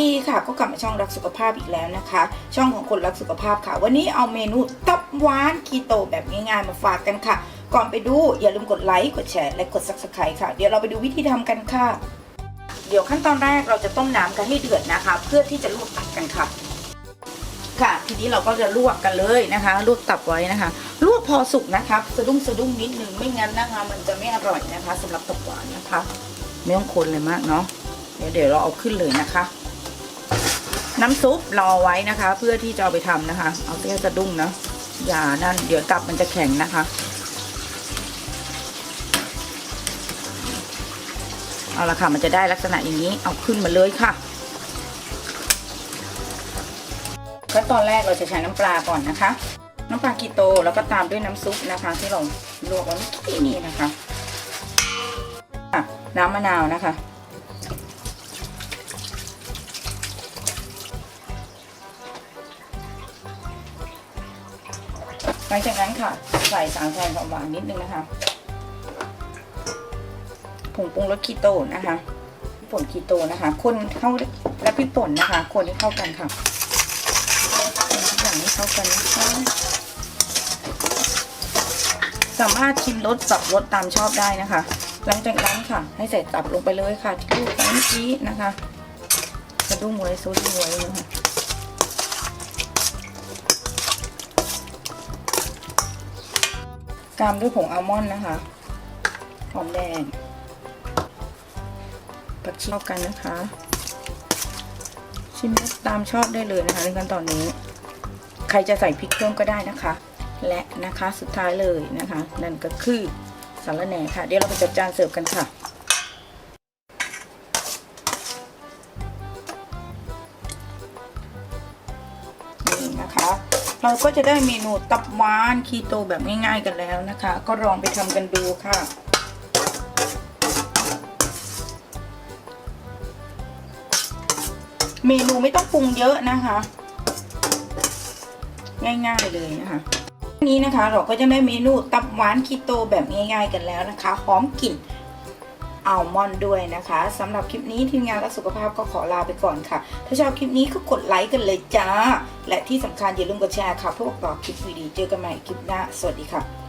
ดีค่ะ ก็กลับมาช่องรักสุขภาพอีกแล้วนะคะ ช่องของคนรักสุขภาพค่ะ วันนี้เอาเมนูตับหวานคีโตแบบง่ายๆมาฝากกันค่ะ ก่อนไปดูอย่าลืมกดไลค์กดแชร์และกด subscribe ค่ะ เดี๋ยวเราไปดูวิธีทำกันค่ะ เดี๋ยวขั้นตอนแรกเราจะต้มน้ำกันให้เดือดนะคะ เพื่อที่จะลวกตับกันค่ะ ค่ะ ทีนี้เราก็จะลวกกันเลยนะคะลวกตับไว้นะคะลวกพอสุกนะคะสะดุ้งสะดุ้งนิดนึงไม่งั้นนะคะ มันจะไม่อร่อยนะคะสำหรับตับหวานนะคะไม่ต้องคนเลยมากเนาะเดี๋ยวเดี๋ยวเราเอาขึ้นเลยนะคะ น้ำซุปรอไว้นะคะ เพื่อที่จะเอาไปทำนะคะ เอาแค่สะดุ้งนะอย่านั่นเดี๋ยวตับมันจะแข็งนะคะ เอาละค่ะมันจะได้ลักษณะอย่างนี้เอาขึ้นมาเลยค่ะขั้นตอนแรกเราจะใช้น้ำปลาก่อนนะคะ น้ำปลากีโตแล้วก็ตามด้วยน้ำซุปนะคะ ที่เราลวกไว้เมื่อกี้นี้นะคะน้ำมะนาวนะคะ หลังจากนั้นค่ะ ใส่สารแทนความหวานนิดนึงนะคะผงปรุงรสคีโตนะคะป่นคีโตนะคะคนเข้าและพริกป่นนะคะ คนให้เข้ากันค่ะทุกอย่างให้เข้ากันนะคะสามารถชิมรสปรับรสตามชอบได้นะคะ หลังจากนั้นค่ะ ให้ใส่ตับลงไปเลยค่ะ ที่ลูกไว้เมื่อกี้นะคะกระดุ้งไว้ซุดไว้นะคะ ตามด้วยผงอัลมอนด์นะคะ หอมแดงผักชีเข้ากันนะคะ ชิมตามชอบได้เลยนะคะในขั้นตอนนี้ ใครจะใส่พริกเพิ่มก็ได้นะคะ และนะคะสุดท้ายเลยนะคะ นั่นก็คือสารแหน่ค่ะ เดี๋ยวเราไปจัดจานเสิร์ฟกันค่ะนี่นะคะ เราก็จะได้เมนูตับหวานคีโตแบบง่ายๆกันแล้วนะคะ ก็ลองไปทำกันดูค่ะ เมนูไม่ต้องปรุงเยอะนะคะ ง่ายๆเลยนะคะนี้นะคะเราก็จะได้เมนูตับหวานคีโตแบบง่ายๆกันแล้วนะคะหอมกลิ่น อัลมอนด์ด้วยนะคะสำหรับคลิปนี้ทีมงานรักสุขภาพก็ขอลาไปก่อนค่ะ ถ้าชอบคลิปนี้ก็กดไลค์กันเลยจ้า และที่สำคัญอย่าลืมกดแชร์ค่ะเพื่อบอกต่อคลิปวิดีเจอกันใหม่คลิปหน้า สวัสดีค่ะ